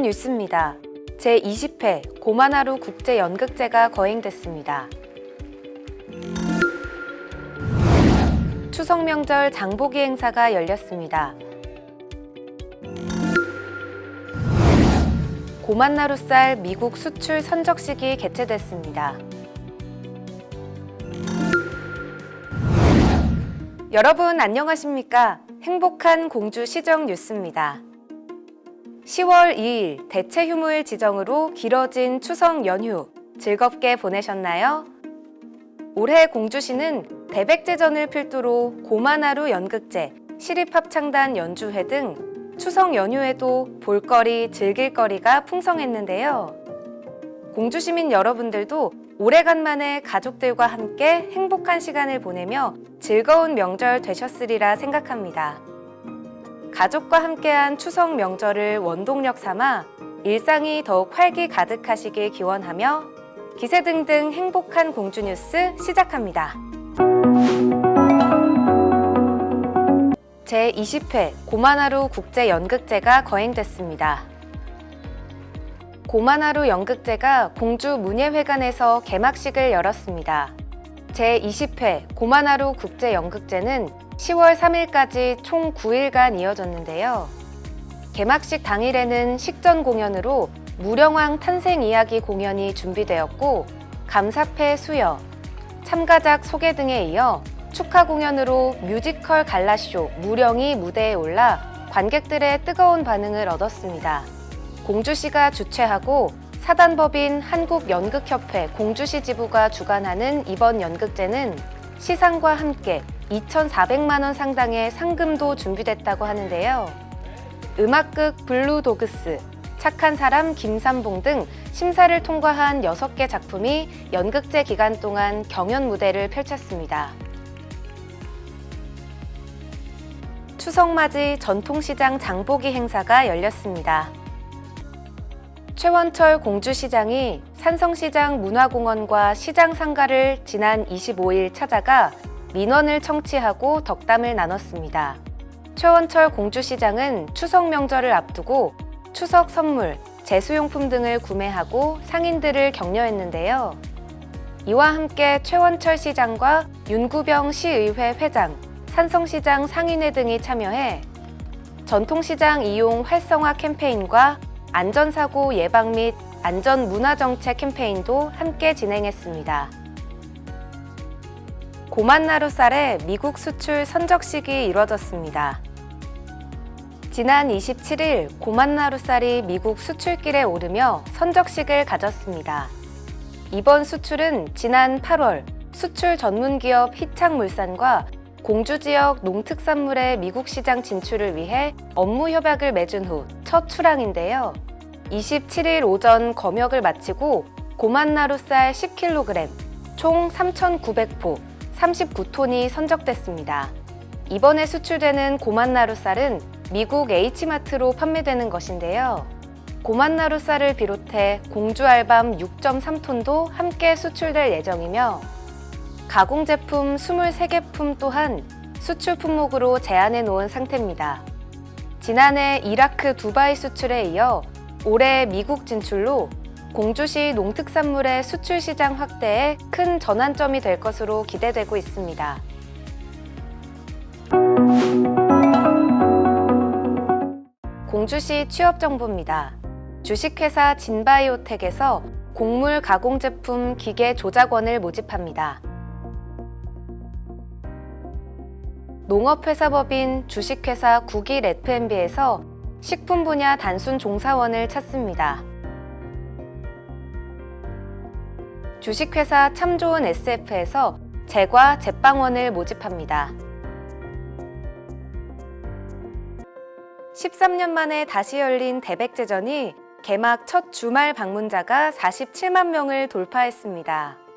뉴스입니다. 제20회 고만하루 국제연극제가 거행됐습니다. 추석 명절 장보기 행사가 열렸습니다. 고만나루 쌀 미국 수출 선적식이 개최됐습니다. 여러분 안녕하십니까? 행복한 공주 시정 뉴스입니다. 10월 2일 대체 휴무일 지정으로 길어진 추석 연휴 즐겁게 보내셨나요? 올해 공주시는 대백제전을 필두로 고만하루 연극제, 시립합창단 연주회 등 추석 연휴에도 볼거리, 즐길거리가 풍성했는데요. 공주시민 여러분들도 오래간만에 가족들과 함께 행복한 시간을 보내며 즐거운 명절 되셨으리라 생각합니다. 가족과 함께한 추석 명절을 원동력 삼아 일상이 더욱 활기 가득하시길 기원하며 기세 등등 행복한 공주 뉴스 시작합니다. 제20회 고만하루 국제연극제가 거행됐습니다. 고만하루 연극제가 공주 문예회관에서 개막식을 열었습니다. 제20회 고만하루 국제연극제는 10월 3일까지 총 9일간 이어졌는데요. 개막식 당일에는 식전 공연으로 무령왕 탄생 이야기 공연이 준비되었고 감사패 수여, 참가작 소개 등에 이어 축하 공연으로 뮤지컬 갈라쇼 무령이 무대에 올라 관객들의 뜨거운 반응을 얻었습니다. 공주시가 주최하고 사단법인 한국연극협회 공주시 지부가 주관하는 이번 연극제는 시상과 함께 2,400만 원 상당의 상금도 준비됐다고 하는데요. 음악극 블루 도그스, 착한 사람 김삼봉 등 심사를 통과한 6개 작품이 연극제 기간 동안 경연 무대를 펼쳤습니다. 추석맞이 전통시장 장보기 행사가 열렸습니다. 최원철 공주시장이 산성시장 문화공원과 시장 상가를 지난 25일 찾아가 민원을 청취하고 덕담을 나눴습니다. 최원철 공주시장은 추석 명절을 앞두고 추석 선물, 제수용품 등을 구매하고 상인들을 격려했는데요. 이와 함께 최원철 시장과 윤구병 시의회 회장, 산성시장 상인회 등이 참여해 전통시장 이용 활성화 캠페인과 안전사고 예방 및 안전문화정책 캠페인도 함께 진행했습니다. 고만나루 쌀의 미국 수출 선적식이 이뤄졌습니다. 지난 27일 고만나루 쌀이 미국 수출길에 오르며 선적식을 가졌습니다. 이번 수출은 지난 8월 수출 전문 기업 희창물산과 공주 지역 농특산물의 미국 시장 진출을 위해 업무 협약을 맺은 후 첫 출항인데요. 27일 오전 검역을 마치고 고만나루 쌀 10kg, 총 3,900포, 39톤이 선적됐습니다. 이번에 수출되는 고만나루 쌀은 미국 H마트로 판매되는 것인데요. 고만나루 쌀을 비롯해 공주 알밤 6.3톤도 함께 수출될 예정이며 가공 제품 23개 품 또한 수출 품목으로 제한해 놓은 상태입니다. 지난해 이라크 두바이 수출에 이어 올해 미국 진출로 공주시 농특산물의 수출 시장 확대에 큰 전환점이 될 것으로 기대되고 있습니다. 공주시 취업 정보입니다. 주식회사 진바이오텍에서 곡물 가공 제품 기계 조작원을 모집합니다. 농업회사법인 주식회사 국일 FMB에서 식품 분야 단순 종사원을 찾습니다. 주식회사 참 좋은 SF에서 제과 제빵원을 모집합니다. 13년 만에 다시 열린 대백제전이 개막 첫 주말 방문자가 47만 명을 돌파했습니다.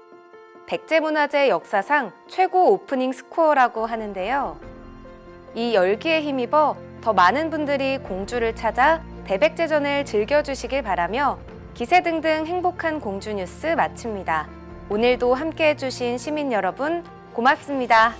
백제문화재 역사상 최고 오프닝 스코어라고 하는데요. 이 열기에 힘입어 더 많은 분들이 공주를 찾아 대백제전을 즐겨주시길 바라며 기세 등등 행복한 공주 뉴스 마칩니다. 오늘도 함께 해주신 시민 여러분 고맙습니다.